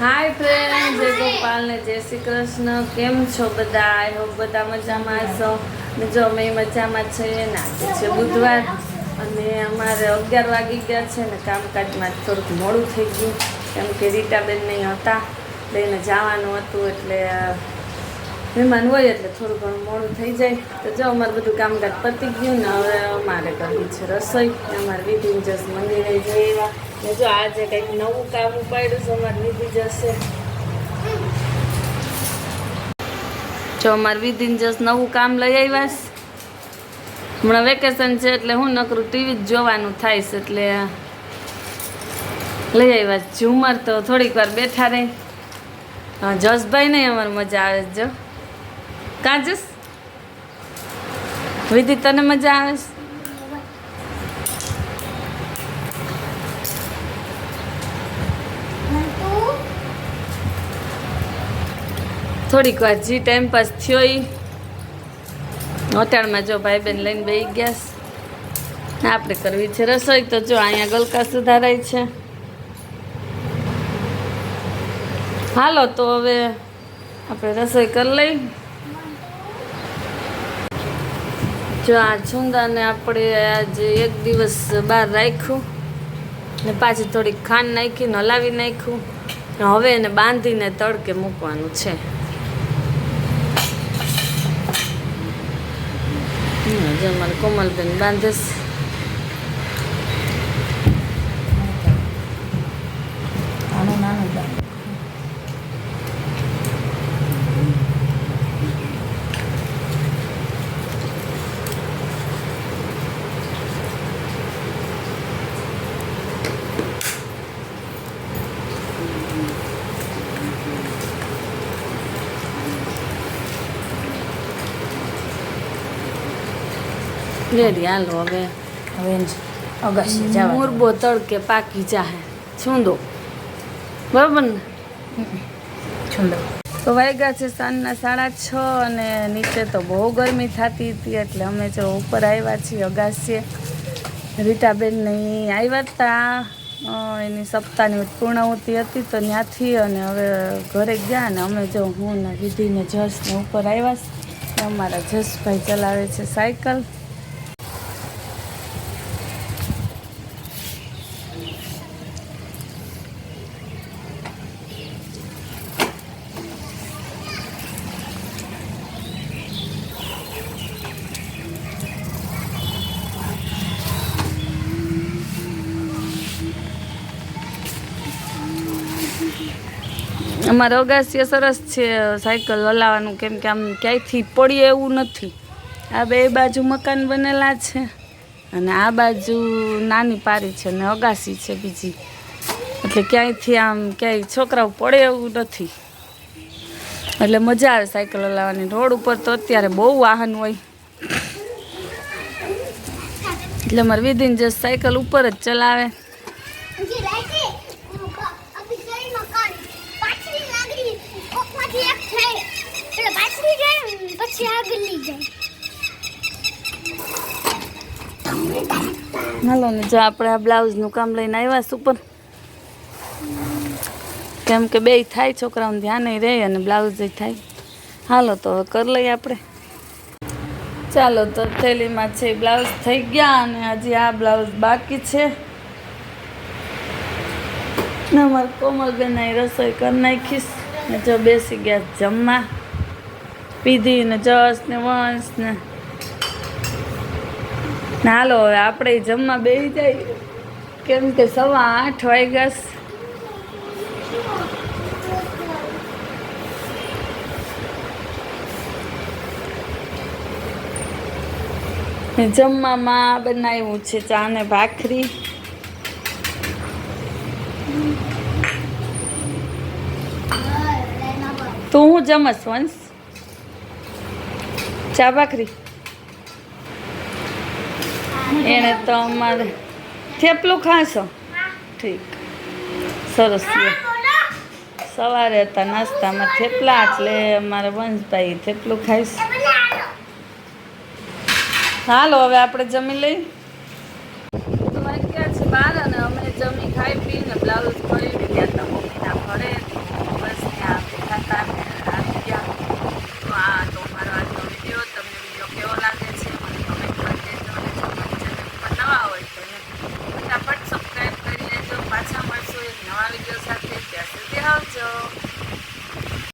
હાય friend જય ગોપાલ ને જય શ્રી કૃષ્ણ. કેમ છો બધા? આઈ હોપ બધા મજામાં છો જો અમે મજામાં છીએ ને આજે છે બુધવાર. અને અમારે અગિયાર વાગી ગયા છે ને કામકાજમાં થોડુંક મોડું થઈ ગયું. કેમ કે રીટાબેન નહીં હતા લઈને જવાનું હતું એટલે મહેમાન હોય એટલે થોડું ઘણું મોડું થઈ જાય. તો જો અમારે બધું કામકાજ પતી ગયું ને હવે અમારે કરવી છે રસોઈ અમારે વિધિ જસ મંદિરે જઈ એવા ને જો આજે કંઈક નવું કામ ઉપાડ્યું છે અમારે વિધિ જશે જો અમારે વિધિન જસ નવું કામ લઈ આવ્યા હમણાં વેકેશન છે એટલે હું નકરું ટીવી જ જોવાનું થાય છે એટલે લઈ આવ્યા. ઝુમર તો થોડીક વાર બેઠા રહી. જસભાઈ નહીં અમારે મજા આવે છે જો. કાં જસ વિધિ તને મજા આવે છે? થોડીક વાર જી ટાઈમ પાસ થયો એ હોટાળમાં જો ભાઈ બેન લઈને બેસી ગયા છે. આપણે કરવી છે રસોઈ. તો જો અહીંયા ગલકા સુધારાય છે. હાલો, તો હવે આપણે રસોઈ કરી લઈ. જો આ છુંદાને આપણે આજે એક દિવસ બહાર રાખ્યું ને પાછી થોડીક ખાંડ નાખીને હલાવી નાખ્યું. હવે એને બાંધીને તડકે મૂકવાનું છે. જો મારે કોમલબેન બાંધે રેડી હાલો હવે હવે અગાશી જવા મુરબો તડકે પાકી જાહે છૂંદો બરાબર ને છુંદો તો વાગ્યા છે સાંજના સાડા છ અને નીચે તો બહુ ગરમી થતી હતી એટલે અમે જો ઉપર આવ્યા છીએ અગાસીએ રીટાબેનની આવ્યા હતા એની સપ્તાહની પૂર્ણાહુતિ હતી તો ત્યાંથી અને હવે ઘરે ગયા ને અમે જો હું ને વિધિને જસને ઉપર આવ્યા અમારા જસભાઈ ચલાવે છે સાયકલ અમારે અગાસીએ સરસ છે, સાયકલ હલાવવાનું. કેમ કે આમ ક્યાંયથી પડીએ એવું નથી. આ બે બાજુ મકાન બનેલા છે અને આ બાજુ નાની પારી છે ને અગાસી છે બીજી. એટલે ક્યાંયથી આમ ક્યાંય છોકરાઓ પડે એવું નથી. એટલે મજા આવે સાયકલ હલાવવાની. રોડ ઉપર તો અત્યારે બહુ વાહન હોય. એટલે મારે વિધિન જે સાયકલ ઉપર જ ચલાવે જે લાગે અભી જઈ મકાન પાછલી લાગડી કોકમાંથી એક છે એટલે પાછલી જાય ને પછી આગળની જાય હાલો ને જો આપણે આ બ્લાઉઝનું કામ લઈને આવ્યા સુપર કેમ કે બે થાય, છોકરાઓને ધ્યાન રહે અને બ્લાઉઝ થાય. હાલો તો હવે કરી લઈએ આપણે. ચાલો તો થેલીમાં છે બ્લાઉઝ થઈ ગયા અને હજી આ બ્લાઉઝ બાકી છે. ને અમારે કોમલબેન રસોઈ કરી નાખીશ. ને જો બેસી ગયા જમવા. પીધી ને જસ ને વંશ ને હાલો, હવે આપણે જમવા બેસી જાય. કેમ કે સવા આઠ વાગ્યા જમવામાં બનાવ્યું છે ચા ને ભાખરી. તું હું જમસ વંશ. ચા ભાખરી. એને તો અમારે થેપલું ખાશો. ઠીક. સરસ સવારે હતા નાસ્તામાં થેપલા એટલે અમારે વંશભાઈ થેપલું ખાઈશ. હાલો, હવે આપણે જમી લઈ વાગ્યા છે? બાર અને અમે જમી ખાઈ પીને બ્લાઉઝ હતા